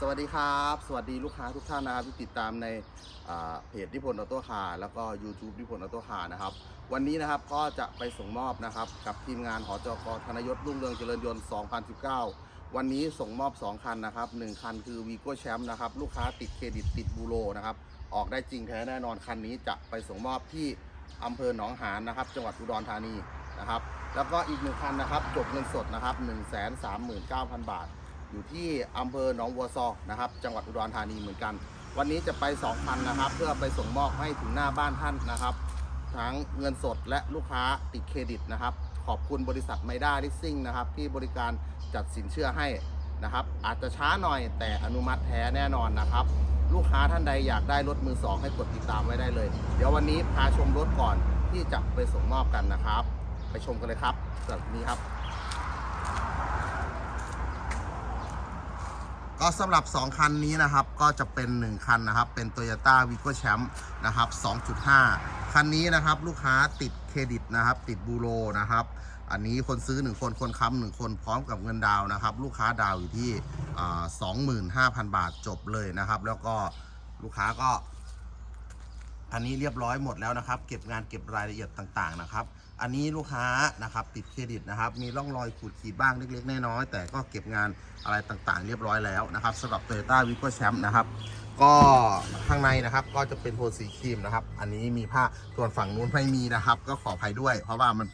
สวัสดีครับ สวัสดีลูกค้าทุกท่านนะครับที่ติดตามในเพจนิพนธ์ออโต้คาร์แล้วก็ YouTube นิพนธ์ออโต้คาร์นะครับ วันนี้นะครับก็จะไปส่งมอบนะครับกับทีมงานหอจกธนยศรุ่งเรืองเจริญยนต์ 2019 วันนี้ส่งมอบ 2 คันนะครับ1คันคือวีโก้แชมป์นะครับลูกค้าติดเครดิตติดบูโรนะครับออกได้จริงแท้แน่นอนคันนี้จะไปส่งมอบที่อำเภอหนองหานนะครับ จังหวัดอุดรธานีนะครับแล้วก็อีกหนึ่งคันนะครับจบเงินสดนะครับ 139,000 บาท อยู่ที่อำเภอหนองบัวซอนะครับ จังหวัดอุดรธานีเหมือนกัน วันนี้จะไป2คันนะครับ เพื่อไปส่งมอบให้ถึงหน้าบ้านท่านนะครับ ทั้งเงินสดและลูกค้าติดเครดิตนะครับ ขอบคุณบริษัทไมด้าลิสซิ่งนะครับ ที่บริการจัดสินเชื่อให้นะครับ อาจจะช้าหน่อยแต่อนุมัติแท้แน่นอนนะครับ ลูกค้าท่านใดอยากได้รถมือสองให้กดติดตามไว้ได้เลย เดี๋ยววันนี้พาชมรถก่อนที่จะไปส่งมอบกันนะครับ ไปชมกันเลยครับสำหรับนี้ครับ ก็สำหรับ 2 คันนี้นะครับ ก็จะเป็น 1 คันนะครับ เป็น Toyota v i g o Champ นะครับ 2.5 คันนี้นะครับลูกค้าติดเครดิตนะครับ ติดบูโรนะครับ อันนี้คนซื้อ 1 คน คนค้ำหนึ่งคนพร้อมกับเงินดาวนะครับ ลูกค้าดาวอยู่ที่อ่า25,000 บาทจบเลยนะครับ แล้วก็ลูกค้าก็ อันนี้เรียบร้อยหมดแล้วนะครับ เก็บงานเก็บรายละเอียดต่างๆนะครับ อันนี้ลูกค้านะครับติดเครดิตนะครับ มีร่องรอยขูดขีดบ้างเล็กๆน้อยๆแต่ก็เก็บงานอะไรต่างๆ เรียบร้อยแล้วนะครับสำหรับ Toyota v i g o Champ นะครับก็ข้างในนะครับก็จะเป็นโทนสีครีมนะครับ อันนี้มีผ้าส่วนฝั่งนู้นไม่มีนะครับ ก็ขออภัยด้วย เพราะว่ามัน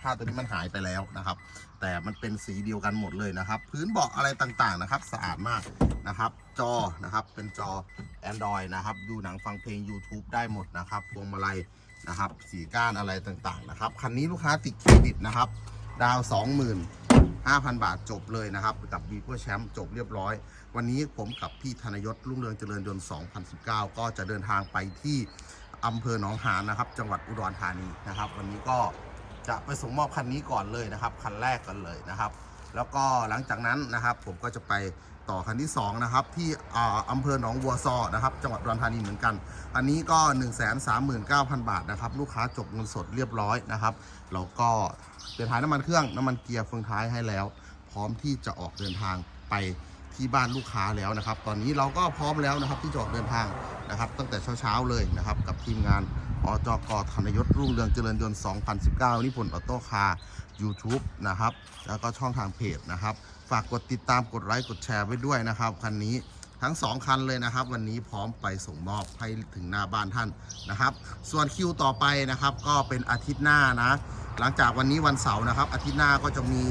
ผ้าตัวนี้มันหายไปแล้วนะครับ แต่มันเป็นสีเดียวกันหมดเลยนะครับ พื้นเบาะอะไรต่างๆนะครับ สะอาดมากนะครับ จอนะครับเป็นจอ Android นะครับ ดูหนังฟังเพลง YouTube ได้หมดนะครับพวงมาลัยนะครับ สีก้านอะไรต่างๆนะครับคันนี้ลูกค้าติดเครดิตนะครับ ดาว25,000 บาทจบเลยนะครับ กับ v i v o Champ จบเรียบร้อย วันนี้ผมกับพี่ธนยศรุ่งเรืองเจริญยนต์ 2019 ก็จะเดินทางไปที่อำเภอหนองหานนะครับ จังหวัดอุดรธานีนะครับ วันนี้ก็ จะไปส่งมอบคันนี้ก่อนเลยนะครับ คันแรกกันเลยนะครับ แล้วก็หลังจากนั้นนะครับ ผมก็จะไปต่อคันที่2นะครับที่อาอำเภอหนองบัวซอนะครับจังหวัดอุดรธานีเหมือนกัน อันนี้ก็ 139,000 บาทนะครับลูกค้าจบเงินสดเรียบร้อยนะครับแล้วก็เปลี่ยนถ่ายน้ำมันเครื่องน้ำมันเกียร์เฟืองท้ายให้แล้ว พร้อมที่จะออกเดินทางไปที่บ้านลูกค้าแล้วนะครับ ตอนนี้เราก็พร้อมแล้วนะครับที่จะออกเดินทางนะครับ ตั้งแต่เช้าๆเลยนะครับกับทีมงาน อจกธนยศรุ่งเรืองเจริญยนต์ 2019 นิพนธ์ออโต้คาร์ YouTube นะครับ แล้วก็ช่องทางเพจนะครับ ฝากกดติดตามกดไลค์กดแชร์ไว้ด้วยนะครับ คันนี้ทั้ง 2 คันเลยนะครับ วันนี้พร้อมไปส่งมอบให้ถึงหน้าบ้านท่านนะครับ ส่วนคิวต่อไปนะครับ ก็เป็นอาทิตย์หน้านะ หลังจากวันนี้วันเสาร์นะครับ อาทิตย์หน้าก็จะมี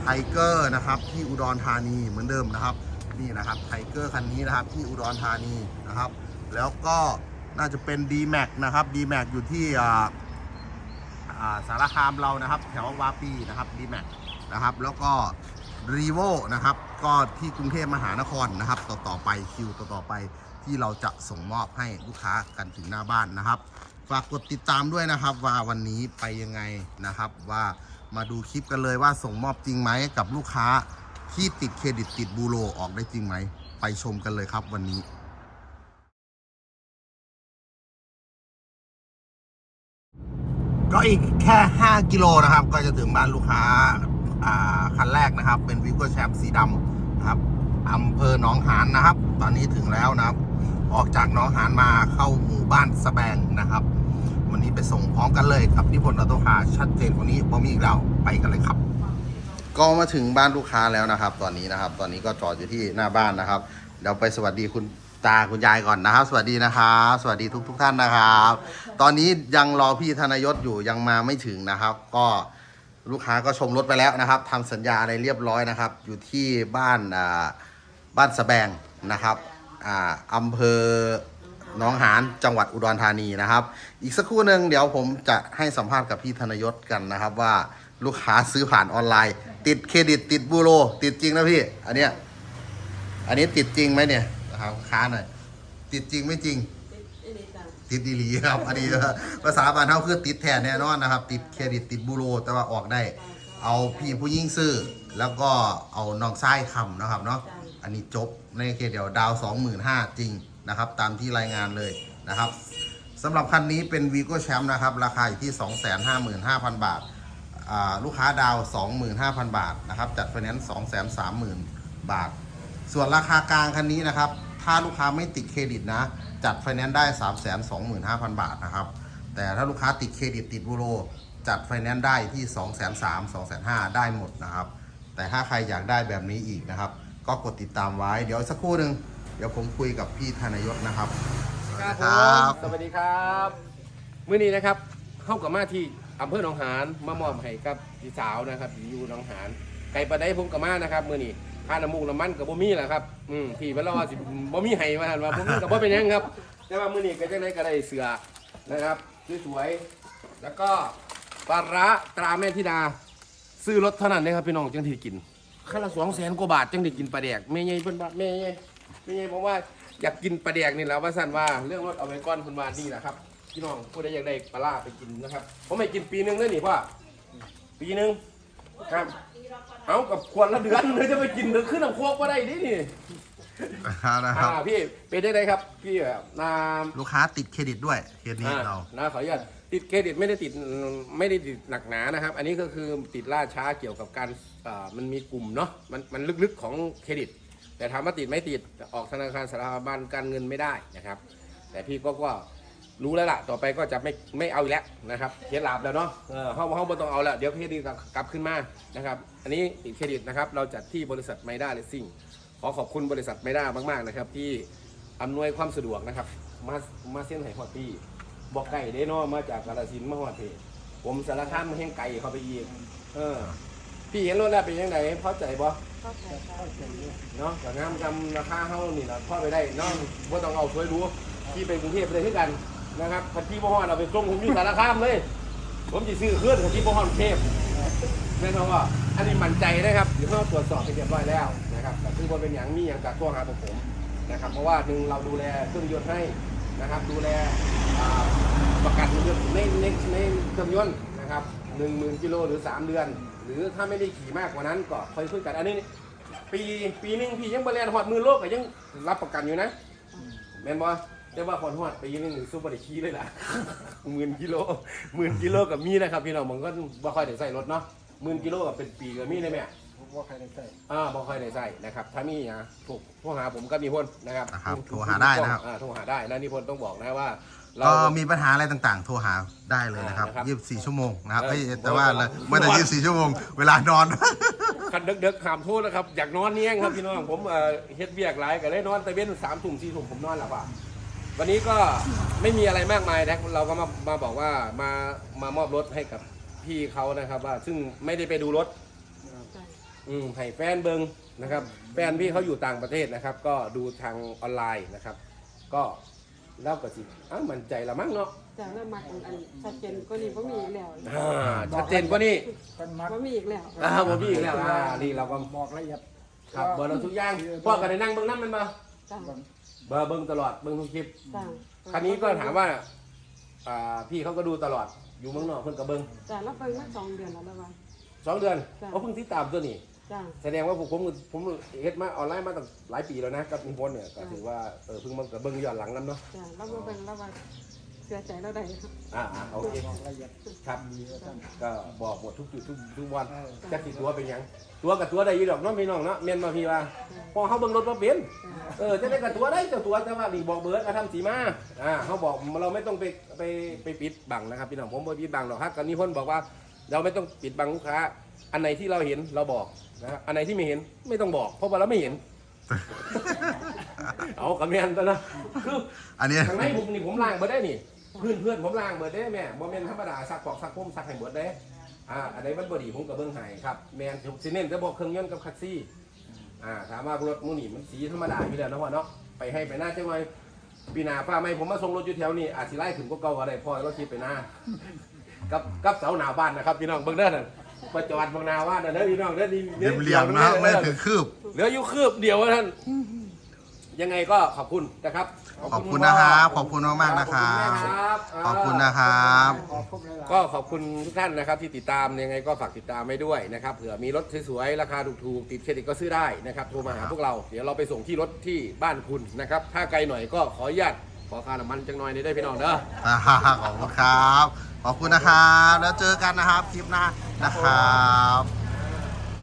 ไทเกอร์นะครับที่อุดรธานีเหมือนเดิมนะครับ นี่นะครับไทเกอร์คันนี้นะครับที่อุดรธานีนะครับ แล้วก็ น่าจะเป็น d m a x นะครับ d m a x อยู่ที่อ่าสารคามเรานะครับ แถววาปีนะครับดีแม็กนะครับ แล้วก็รีโวนะครับ ก็ที่กรุงเทพมหานครนะครับ ต่อต่อไปคิวต่อต่อไปที่เราจะส่งมอบให้ลูกค้ากันถึงหน้าบ้านนะครับฝากกดติดตามด้วยนะครับว่าวันนี้ไปยังไงนะครับว่ามาดูคลิปกันเลยว่าส่งมอบจริงไหมกับลูกค้าที่ติดเครดิตติดบูโรออกได้จริงไหม ไปชมกันเลยครับวันนี้ ก็อีกแค่ 5 กิโลนะครับ ก็จะถึงบ้านลูกค้าอ่าคันแรกนะครับ เป็นวิวเกอร์แชมป์สีดำนะครับอำเภอหนองหานนะครับ ตอนนี้ถึงแล้วนะครับ ออกจากหนองหานมาเข้าหมู่บ้านสแบงนะครับ วันนี้ไปส่งพร้อมกันเลยกับนิพนธ์ออโต้คาชัดเจนกว่านี้พอมีอีกแล้วไปกันเลยครับ ก็มาถึงบ้านลูกค้าแล้วนะครับ ตอนนี้นะครับ ตอนนี้ก็จอดอยู่ที่หน้าบ้านนะครับเดี๋ยวไปสวัสดีคุณ ตาคุณยายก่อนนะครับ สวัสดีนะครับสวัสดีทุกทุกท่านนะครับ ตอนนี้ยังรอพี่ธนยศอยู่ยังมาไม่ถึงนะครับ ก็ลูกค้าก็ชมรถไปแล้วนะครับทำสัญญาอะไรเรียบร้อยนะครับ อยู่ที่บ้านอ่าบ้านสะแบงนะครับอ่าอำเภอหนองหานจังหวัดอุดรธานีนะครับ อีกสักครู่หนึ่งเดี๋ยวผมจะให้สัมภาษณ์กับพี่ธนยศกันนะครับว่าลูกค้าซื้อผ่านออนไลน์ ติดเครดิตติดบูโร ติดจริงนะพี่ อันเนี้ยอันนี้ติดจริงไหมเนี่ย นะครับค้าหน่อยติดจริงไม่จริง ติดดีหลีครับอันนี้ภาษาบ้านเฮาคือติดแทนแน่นอนนะครับ ติดเครดิตติดบูโร แต่ว่าออกได้ เอาพี่ผู้ยิ่งซื้อ แล้วก็เอาน้องไส้คำนะครับเนาะอันนี้จบในเคเดียวดาว25,000จริงนะครับ ตามที่รายงานเลยนะครับสำหรับคันนี้เป็นวีโก้แชมป์นะครับ ราคาอยู่ที่ 255,000 บาทอ่าลูกค้าดาว 25,000 บาทนะครับ จัดไฟแนนซ์230,000 บาท ส่วนราคากลางคันนี้นะครับ ถ้าลูกค้าไม่ติดเครดิตนะ จัดไฟแนนซ์ได้ 3 2 5 0 0 0 บาทนะครับ แต่ถ้าลูกค้าติดเครดิตติดบูโร จัดไฟแนนซ์ได้ที่ 2 3 0 0 0 2 5 0 0 0 ได้หมดนะครับ แต่ถ้าใครอยากได้แบบนี้อีกนะครับ ก็กดติดตามไว้ เดี๋ยวสักครู่หนึ่งเดี๋ยวผมคุยกับพี่ธนยศนะครับ สวัสครับสวัสดีครับมื้อนี้นะครับเข้ากับมาที่อำเภอหนองหานมามอบให้กับพี่สาวนะครับอยู่หนองหานไก่ปลาได้ผมกับมานะครับมื้อนี้ ค่าน้ำมูกน้ำมันกับบ่มีแหละครับอืมพี่เพิ่นเล่าว่าสิบ่มีให้ว่าหั่นว่าบ่มีกับบ่เป็นหยังครับ แต่ว่ามื้อนี้ก็จังได๋ก็ได้เสือนะครับสวยๆแล้วก็ปลาร้าตราแม่ธิดา ซื้อรถเท่านั้นนะครับพี่น้องจังที่กินคันละ200,000กว่าบาทจังได้กินปลาแดกแม่ใหญ่เพิ่นว่าแม่ใหญ่แม่ใหญ่บอกว่าอยากกินปลาแดกนี่แหละว่าซั่นว่าเรื่องรถเอาไว้ก่อนเพิ่นว่านี่แหละครับพี่น้องผู้ใดอยากได้ปลาล่าไปกินนะครับผมไม่กินปีหนึงเลยนี่พ่อปีหนึงครับ เอากับควรละเดือนเลยจะไปกินเดือนขึ้นน้ำโคกมาได้ดินี่นะครับ อ่าพี่เป็นได้ไงครับ พี่แบบนามลูกค้าติดเครดิตด้วยเคสนี้เรา นะขออนุญาตติดเครดิตไม่ได้ติดไม่ได้ติดหนักหนานะครับ อันนี้ก็คือติดล่าช้าเกี่ยวกับการอ่ามันมีกลุ่มเนาะมันมันลึกๆของเครดิต แต่ถามว่าติดไม่ติดออกธนาคารสถาบันการเงินไม่ได้นะครับ แต่พี่ก็ก็รู้แล้วล่ะ ต่อไปก็จะไม่ไม่เอาอีกแล้วนะครับเครดิตลาบแล้วเนาะเออเขาเขาไม่ต้องเอาแล้วเดี๋ยวเครดิตกลับขึ้นมานะครับ อันนี้ติดเครดิตนะครับ เราจัดที่บริษัทไมด้าเลสซิ่งขอขอบคุณบริษัทไมด้ามากๆนะครับ ที่อำนวยความสะดวกนะครับ มามาเส้นไหฮอดพี่บอกไก่ได้เนาะมาจากกาฬสินธุ์มาฮอดพี่ผมสารคามมาแห้งไก่เข้าไปอีกเออ พี่เห็นรถแล้วเป็นยังไงพอใจบ่เนาะแต่งามทำราคาเท่านี่นะพอไปได้เนาะว่าต้องเอาช่วยรู้ที่ไปกรุงเทพไปเลยที่กันนะครับคันที่บ่ฮอดเราไปส่งผมอยู่สารคามเลย ผมจะซื้อเครื่องคันที่บ่ฮอดกรุงเทพแน่นอนว่า อันมั่นใจนะครับเดี๋ยวเราตรวจสอบให้เรียบร้อยแล้วนะครับแต่ซึ่งบ่เป็นอย่างมีอย่างกับตัวหาของผมนะครับ เพราะว่าหนึ่งเราดูแลเครื่องยนต์ให้นะครับ ดูแลประกันในในในเครื่องยนต์นะครับหนึ่งหมื่นกิโลหรือสามเดือน หรือถ้าไม่ได้ขี่มากกว่านั้นก็ค่อยคุยกันอันนี้ ปีปีหนึงพี่ยังบริเวณหอดมือโลกก็ยังรับประกันอยู่นะแม่นบ่แต่ว่าคนหอดปีหนึงสู้บริคีเลยล่ะหมื่นกิโลหมื่นกิโลกับมีนะครับพี่น้องมันก็บ่ค่อยได้ใส่รถเนาะ หมื่นกิโลกับเป็นปีกับมีเลยแม่ว่าใครได้ใส่อ่าบ่ค่อยได้ใส่นะครับ ถ้ามีอะถูกโทรหาผมก็มีพลนะครับนะครับโทรหาได้นะครับ อ่าโทรหาได้นะนี่พลต้องบอกนะว่า เรา ก็มีปัญหาอะไรต่างๆ โทรหาได้เลยนะครับอ่านะครับ24ชั่วโมงนะครับเออเอ้ยแต่ว่าเลยผมไม่แต่ผม24ชั่วโมงเวลานอน คันเด็กๆหามโทษนะครับ อยากนอนเนี่ยงครับพี่น้อง ผมเอ่อเฮ็ดเบียกหลายก็ได้นอนแต่เว้นสามทุ่มสี่ทุ่มผมนอนหลับอะวันนี้ก็ไม่มีอะไรมากมายนะเราก็มามาบอกว่ามา มามอบรถให้กับ พี่เขานะครับว่าซึ่งไม่ได้ไปดูรถ อืมให้แฟนเบิงนะครับ แฟนพี่เขาอยู่ต่างประเทศนะครับ ก็ดูทางออนไลน์นะครับ ก็เล่ากับสิอ้าวมั่นใจละมั้งเนาะจากเริ่มมาอันอันชัดเจนก็นี่บ่มีอีกแล้วอ่าชัดเจนกว่านี้เป็นมัดบ่มีอีกแล้วอ่าผมพี่อีกแล้วอ่านี่เราก็บอกละเอียดครับเบอร์เราทุกอย่างพ่อกันได้นั่งเบิ้งนั่นมันมาจ้าเบอร์เบิ้งตลอดเบิ้งทุกคลิปจ้าคันนี้ก็ถามว่าอ่าพี่เขาก็ดูตลอด อยู่เมืองนอกเพิ่งกับเบิ้งจ้าแล้วเพิ่งมาสองเดือนแล้วแล้วว่า สองเดือนจ้ะเขาเพิ่งติดตามตัวนี้ จ้าแสดงว่าผมผมผมเฮ็ดมาออนไลน์มาตั้งหลายปีแล้วนะกับอินพลเนี่ยก็ถือว่าเออเพิ่งมากับเบิ้งย้อนหลังนั้นเนาะจ้าแล้วมาเบิ่งแล้วว่าเสียใจแล้วได้ครับอ่าอ่าโอเคบอกละเอียดครับดีแล้วกันก็บอกหมดทุกจุดทุกทุกวันเออจักสิตัวเป็นหยังตัวกับตัวได้อยี่ดอกเน้องพี่น้องเนาะเมียนมาพี่ว่าพอเขาเบิ่งรถมาเปลี่ยนจ้า เออจะได้กับตัวได้เจ้าตัวแต่ว่านี่บอกเบิร์ดมาทำสีมาอ่าเขาบอกเราไม่ต้องไปไปไปปิดบังนะครับพี่น้องผมไม่ปิดบังหรอกครับกันนี้พ้นบอกว่า เราไม่ต้องปิดบังลูกค้า อันไหนที่เราเห็นเราบอกนะครับอันไหนที่ไม่เห็นไม่ต้องบอก เพราะว่าเราไม่เห็น เอากระเมียนตัวนะคืออันนี้ทางในผมนี่ผมล้างเบิดได้นี่เพื่อนเพื่อนผมล้างเบิดได้แม่บ่แม่นธรรมดาซักปอกซักพุ่มซักให้เบิดได้อ่าอันไหนมันบ่ดีผมก็เบิ่งให้ครับแม่นสิเน้นจะบอกเครื่องยนต์กับคัสซี่ อ่าถามว่ารถมูนี่มันสีธรรมดาอยู่แล้วเนาะว่าเนาะไปให้ไปหน้าจังหน่อยปีหน้าฟ้าไหม่ผมมาส่งรถอยู่แถวนี้อาจสิไล่ขึ้นกว่าเก่าก็ได้พอรถคิดไปหน้ากับกับเสาหน้าบ้านนะครับพี่น้องเบิ่งเด้อนั่นประจอดบางนาว่านั่นเด้อพี่น้องเด้อดีเรียบๆนะไม่ถึงคืบเหลืออยู่คืบเดียวว่าท่าน ยังไงก็ขอบคุณนะครับขอบคุณนะครับขอบคุณมากๆนะครับขอบคุณแม่ครับขอบคุณนะครับขอบคุณหลายๆก็ขอบคุณทุกท่านนะครับที่ติดตามยังไงก็ฝากติดตามไว้ด้วยนะครับเผื่อมีรถสวยๆราคาถูกๆติดเครดิตก็ซื้อได้นะครับโทรมาหาพวกเราเดี๋ยวเราไปส่งที่รถที่บ้านคุณนะครับถ้าไกลหน่อยก็ขออนุญาตขอค่าน้ำมันจังหน่อยได้พี่น้องเด้ออ่าขอบคุณครับ ขอบคุณนะครับ แล้วเจอกันนะครับคลิปหน้านะครับ